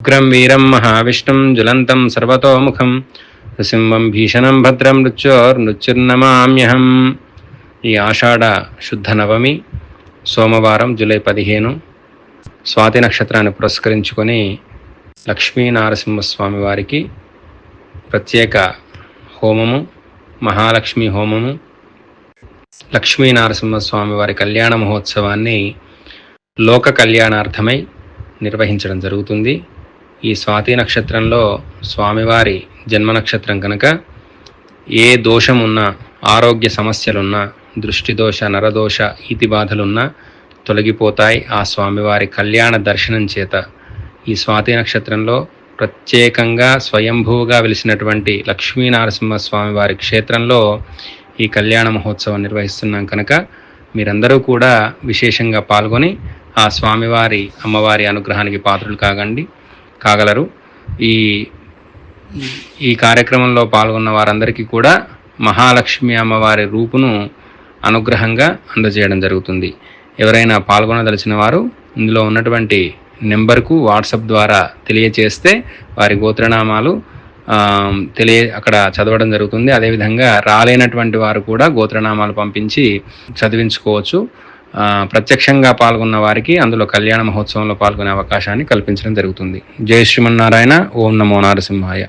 ఉగ్రం వీరం మహావిష్ణుం జ్వలంతం సర్వతోముఖం నృసింహం భీషణం భద్రం నృత్యోర్నృత్యుర్నమామ్యహం ఈ ఆషాఢ శుద్ధ నవమి సోమవారం జూలై పదిహేను. స్వాతి నక్షత్రాన్ని పురస్కరించుకొని లక్ష్మీ నారసింహస్వామి వారికి ప్రత్యేక హోమము మహాలక్ష్మి హోమము లక్ష్మీ నారసింహస్వామి వారి కళ్యాణ మహోత్సవాన్ని లోక కళ్యాణార్థమై నిర్వహించడం జరుగుతుంది. ఈ స్వాతి నక్షత్రంలో స్వామివారి జన్మ నక్షత్రం కనుక ఏ దోషం ఉన్నా ఆరోగ్య సమస్యలున్నా దృష్టి దోష నరదోష ఈతి బాధలున్నా తొలగిపోతాయి ఆ స్వామివారి కళ్యాణ దర్శనం చేత. ఈ స్వాతి నక్షత్రంలో ప్రత్యేకంగా స్వయంభూగా వెలిసినటువంటి లక్ష్మీనరసింహ స్వామి వారి క్షేత్రంలో ఈ కళ్యాణ మహోత్సవం నిర్వహిస్తున్నాం కనుక మీరందరూ కూడా విశేషంగా పాల్గొని ఆ స్వామివారి అమ్మవారి అనుగ్రహానికి పాత్రలు కాగండి. కాగలరు. ఈ ఈ కార్యక్రమంలో పాల్గొన్న వారందరికీ కూడా మహాలక్ష్మి అమ్మవారి రూపును అనుగ్రహంగా అందజేయడం జరుగుతుంది. ఎవరైనా పాల్గొనదలిచిన వారు ఇందులో ఉన్నటువంటి నెంబర్కు వాట్సాప్ ద్వారా తెలియచేస్తే వారి గోత్రనామాలు తెలియ అక్కడ చదవడం జరుగుతుంది. అదేవిధంగా రాలేనటువంటి వారు కూడా గోత్రనామాలు పంపించి చదివించుకోవచ్చు. ప్రత్యక్షంగా పాల్గొన్న వారికి అందులో కళ్యాణ మహోత్సవంలో పాల్గొనే అవకాశాన్ని కల్పించడం జరుగుతుంది. జయ శ్రీమన్నారాయణ ఓం నమో నారసింహాయ.